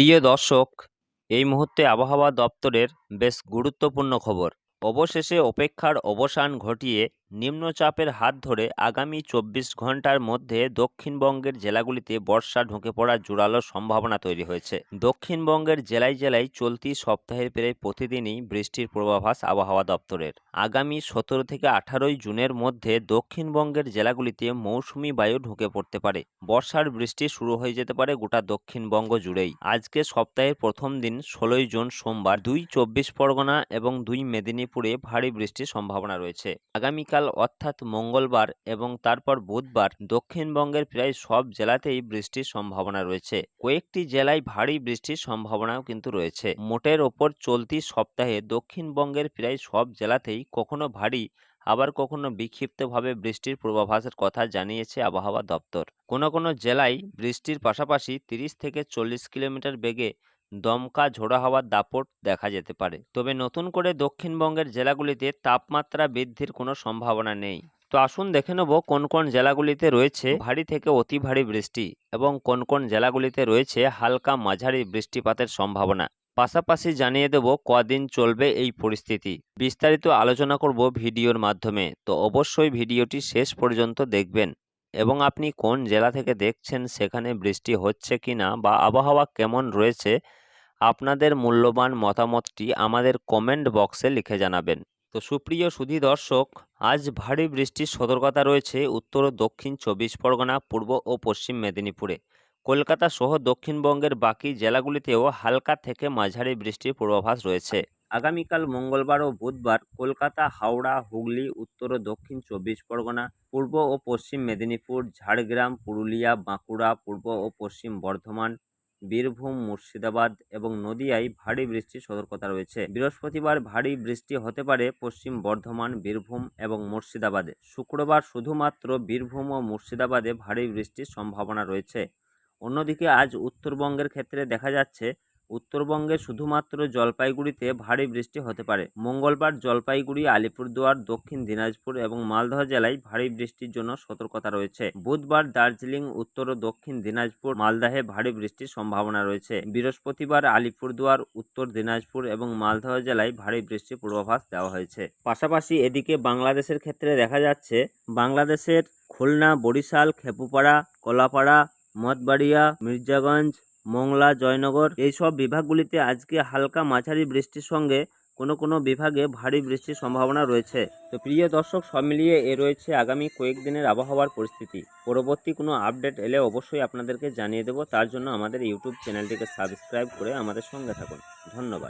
প্রিয় দর্শক এই মুহূর্তে আবহাওয়া দপ্তরের বেশ গুরুত্বপূর্ণ খবর। অবশেষে অপেক্ষার অবসান ঘটিয়ে নিম্নচাপের হাত ধরে আগামী চব্বিশ ঘণ্টার মধ্যে দক্ষিণবঙ্গের জেলাগুলিতে বর্ষা ঢুকে পড়ার জোরালো সম্ভাবনা তৈরি হয়েছে। দক্ষিণবঙ্গের জেলায় জেলায় চলতি সপ্তাহের প্রায় প্রতিদিনই বৃষ্টির পূর্বাভাস আবহাওয়া দপ্তরের। আগামী সতেরো থেকে আঠারোই জুনের মধ্যে দক্ষিণবঙ্গের জেলাগুলিতে মৌসুমি বায়ু ঢুকে পড়তে পারে। বর্ষার বৃষ্টি শুরু হয়ে যেতে পারে গোটা দক্ষিণবঙ্গ জুড়েই। আজকে সপ্তাহের প্রথম দিন, ষোলোই জুন সোমবার দুই চব্বিশ পরগনা এবং দুই মেদিনীপুরে ভারী বৃষ্টির সম্ভাবনা রয়েছে। আগামীকাল অর্থাৎ মঙ্গলবার এবং তারপর বুধবার দক্ষিণবঙ্গের প্রায় সব জেলাতেই বৃষ্টির সম্ভাবনা রয়েছে। কয়েকটি জেলায় ভারী বৃষ্টির সম্ভাবনাও কিন্তু রয়েছে। মোটের ওপর চলতি সপ্তাহে দক্ষিণবঙ্গের প্রায় সব জেলাতেই কখনো ভারী, আবার কখনো বিক্ষিপ্তভাবে বৃষ্টির পূর্বাভাসের কথা জানিয়েছে আবহাওয়া দপ্তর। কোনো কোনো জেলায় বৃষ্টির পাশাপাশি তিরিশ থেকে চল্লিশ কিলোমিটার বেগে দমকা ঝোড়ো হাওয়ার দাপট দেখা যেতে পারে। তবে নতুন করে দক্ষিণবঙ্গের জেলাগুলিতে তাপমাত্রা বৃদ্ধির কোনো সম্ভাবনা নেই। তো আসুন দেখে নেব কোন কোন জেলাগুলিতে রয়েছে ভারী থেকে অতি ভারী বৃষ্টি এবং কোন কোন জেলাগুলিতে রয়েছে হালকা মাঝারি বৃষ্টিপাতের সম্ভাবনা। পাশাপাশি জানিয়ে দেব কদিন চলবে এই পরিস্থিতি। বিস্তারিত আলোচনা করব ভিডিওর মাধ্যমে। তো অবশ্যই ভিডিওটি শেষ পর্যন্ত দেখবেন এবং আপনি কোন জেলা থেকে দেখছেন সেখানে বৃষ্টি হচ্ছে কি না বা আবহাওয়া কেমন রয়েছে আপনাদের মূল্যবান মতামতটি আমাদের কমেন্ট বক্সে লিখে জানাবেন। তো সুপ্রিয় সুধী দর্শক, আজ ভারী বৃষ্টির সতর্কতা রয়েছে উত্তর ও দক্ষিণ চব্বিশ পরগনা, পূর্ব ও পশ্চিম মেদিনীপুরে। কলকাতা সহ দক্ষিণবঙ্গের বাকি জেলাগুলিতেও হালকা থেকে মাঝারি বৃষ্টির পূর্বাভাস রয়েছে। আগামীকাল মঙ্গলবার ও বুধবার কলকাতা, হাওড়া, হুগলি, উত্তর ও দক্ষিণ চব্বিশ পরগনা, পূর্ব ও পশ্চিম মেদিনীপুর, ঝাড়গ্রাম, পুরুলিয়া, বাঁকুড়া, পূর্ব ও পশ্চিম বর্ধমান বীরভূম, মুর্শিদাবাদ এবং নদিয়ায় ভারী বৃষ্টির সতর্কতা রয়েছে। বৃহস্পতিবার ভারী বৃষ্টি হতে পারে পশ্চিম বর্ধমান, বীরভূম এবং মুর্শিদাবাদে। শুক্রবার শুধুমাত্র বীরভূম ও মুর্শিদাবাদে ভারী বৃষ্টির সম্ভাবনা রয়েছে। অন্যদিকে আজ উত্তরবঙ্গের ক্ষেত্রে দেখা যাচ্ছে উত্তরবঙ্গে শুধুমাত্র জলপাইগুড়িতে ভারী বৃষ্টি হতে পারে। মঙ্গলবার জলপাইগুড়ি, আলিপুরদুয়ার, দক্ষিণ দিনাজপুর এবং মালদহ জেলায় ভারী বৃষ্টির জন্য সতর্কতা রয়েছে। বুধবার দার্জিলিং, উত্তর ও দক্ষিণ দিনাজপুর, মালদাহে ভারী বৃষ্টির সম্ভাবনা রয়েছে। বৃহস্পতিবার আলিপুরদুয়ার, উত্তর দিনাজপুর এবং মালদহ জেলায় ভারী বৃষ্টির পূর্বাভাস দেওয়া হয়েছে। পাশাপাশি এদিকে বাংলাদেশের ক্ষেত্রে দেখা যাচ্ছে, বাংলাদেশের খুলনা, বরিশাল, খেপুপাড়া, কলাপাড়া, মঠবাড়িয়া, মির্জাগঞ্জ মোংলা, জয়নগর এইসব বিভাগগুলিতে আজকে হালকা মাঝারি বৃষ্টির সঙ্গে কোনো কোনো বিভাগে ভারী বৃষ্টির সম্ভাবনা রয়েছে। তো প্রিয় দর্শক, সব মিলিয়ে এ রয়েছে আগামী কয়েকদিনের আবহাওয়ার পরিস্থিতি। পরবর্তী কোনো আপডেট এলে অবশ্যই আপনাদেরকে জানিয়ে দেব। তার জন্য আমাদের ইউটিউব চ্যানেলটিকে সাবস্ক্রাইব করে আমাদের সঙ্গে থাকুন। ধন্যবাদ।